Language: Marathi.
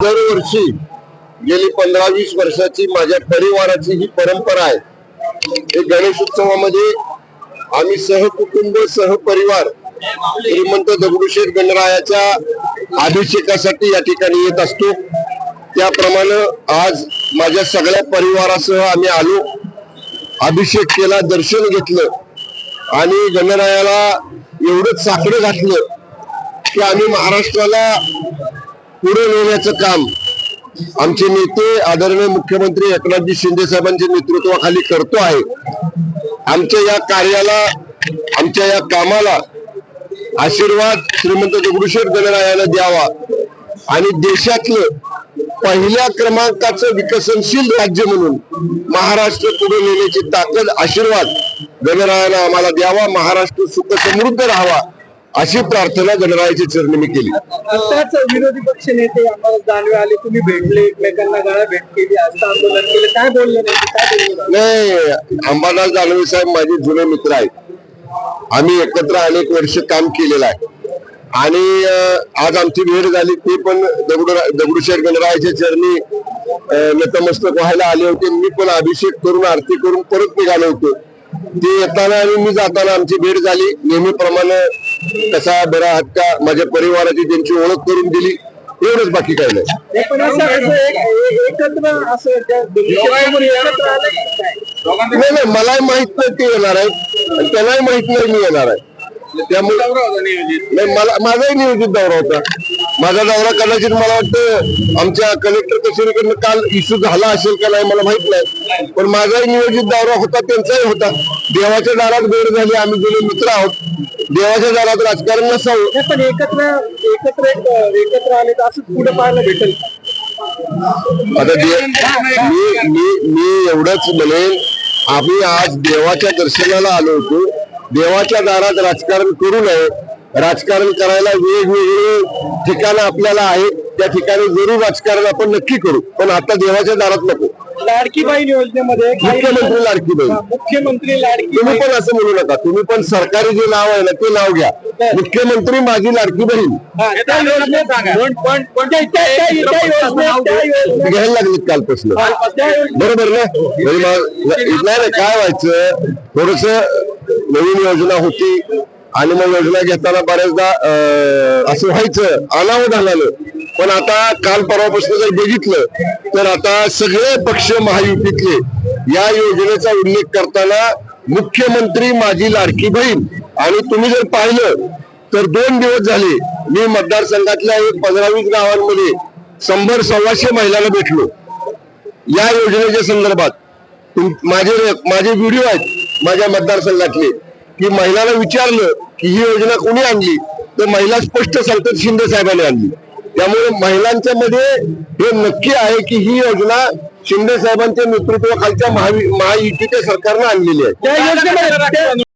दरवर्षी गेली पंधरा वीस वर्षाची माझ्या परिवाराची ही परंपरा आहे. हे गणेश उत्सवामध्ये आम्ही सहकुटुंब सहपरिवार श्रीमंत दगडूशेठ गणरायाच्या अभिषेकासाठी या ठिकाणी येत असतो. त्याप्रमाणे आज माझ्या सगळ्या परिवारासह आम्ही आलो. अभिषेक केला दर्शन घेतलं आणि गणरायाला एवढंच साकडं घातलं की आम्ही महाराष्ट्राला पुढे नेण्याचं काम आमचे नेते आदरणीय मुख्यमंत्री एकनाथजी शिंदे साहेबांच्या नेतृत्वाखाली करतो आहे. आमच्या या कार्याला आमच्या या कामाला आशीर्वाद श्रीमंत दगडूशेठ गणरायाला द्यावा आणि देशातलं पहिल्या क्रमांकाचं विकसनशील राज्य म्हणून महाराष्ट्र पुढे नेण्याची ताकद आशीर्वाद गणरायाला आम्हाला द्यावा महाराष्ट्र सुख समृद्ध राहावा. अशी प्रार्थना गणरायाच्या चरणी मी केली. आताच विरोधी पक्ष नेते आम्हाला जाणवे आले तुम्ही भेटले एकमेकांना गाळा भेट केली आज आंदोलन केलं काय बोलले नाही काय बोलले नाही? अंबादास दानवे साहेब माझे जुने मित्र आहेत. आम्ही एकत्र अनेक वर्ष काम केलेलं आहे. आणि आज आमची भेट झाली ते पण दगडू दगडूशेठ गणरायाच्या चरणी नतमस्तक व्हायला आले होते. मी पण अभिषेक करून आरती करून परत निघालो होतो. ते येताना आणि मी जाताना आमची भेट झाली. नेहमीप्रमाणे कसा बरा हक्का माझ्या परिवाराची त्यांची ओळख करून दिली एवढंच बाकी काय? नाही नाही मलाही माहीत नाही ते येणार आहे आणि त्यालाही माहीत नाही मी येणार आहे त्यामुळे नाही मला माझाही नियोजित दौरा होता माझा दौरा कदाचित मला वाटतं आमच्या कलेक्टर कचेरीकडनं काल इश्यू झाला असेल का नाही मला माहीत नाही. पण माझाही नियोजित दौरा होता त्यांचाही होता. देवाच्या दारात भेट झाली आम्ही जुने मित्र आहोत. देवाच्या दारात राजकारण नसावं. पण एकत्र एकत्र एक- एकत्र आले तर असं पुढे पाहायला भेटेल. आता मी मी मी एवढंच म्हणेन आम्ही आज देवाच्या दर्शनाला आलो होतो. देवाच्या दारात राजकारण करू नये. राजकारण करायला वेगवेगळे ठिकाणं आपल्याला आहेत. त्या ठिकाणी जरूर राजकारण आपण नक्की करू. पण आता देवाच्या दारात नको. लाडकी बहीण योजनेमध्ये मुख्यमंत्री लाडकी बहीण. मुख्यमंत्री लाडकी तुम्ही पण असं म्हणू नका. तुम्ही पण सरकारी जे नाव आहे ना ते नाव घ्या. मुख्यमंत्री माझी लाडकी बहीण. हा, घ्यायला लागलीत कालपासून. योजनेत- बरोबर ना? म्हणजे नाही काय व्हायचं? थोडस नवीन योजना होती. आणि मग योजना घेताना बऱ्याचदा अं, असं व्हायचं. अनावधानानं पण आता काल परवापासून जर बघितलं तर आता सगळे पक्ष महायुतीतले या योजनेचा उल्लेख करताना मुख्यमंत्री माझी लाडकी बहीण. आणि तुम्ही जर पाहिलं तर दोन दिवस झाले मी मतदारसंघातल्या एक पंधरा वीस गावांमध्ये शंभर सव्वाशे महिलांना भेटलो. या योजनेच्या संदर्भात माझे माझे व्हिडिओ आहेत माझ्या मतदारसंघातले. की महिलांना विचारलं की ही योजना कोणी आणली? तर महिला स्पष्ट सांगतात शिंदे साहेबांनी आणली. त्यामुळे महिलांच्या मध्ये हे नक्की आहे की ही योजना शिंदे साहेबांच्या नेतृत्वाखालच्या महायुतीच्या सरकारनं आणलेली आहे.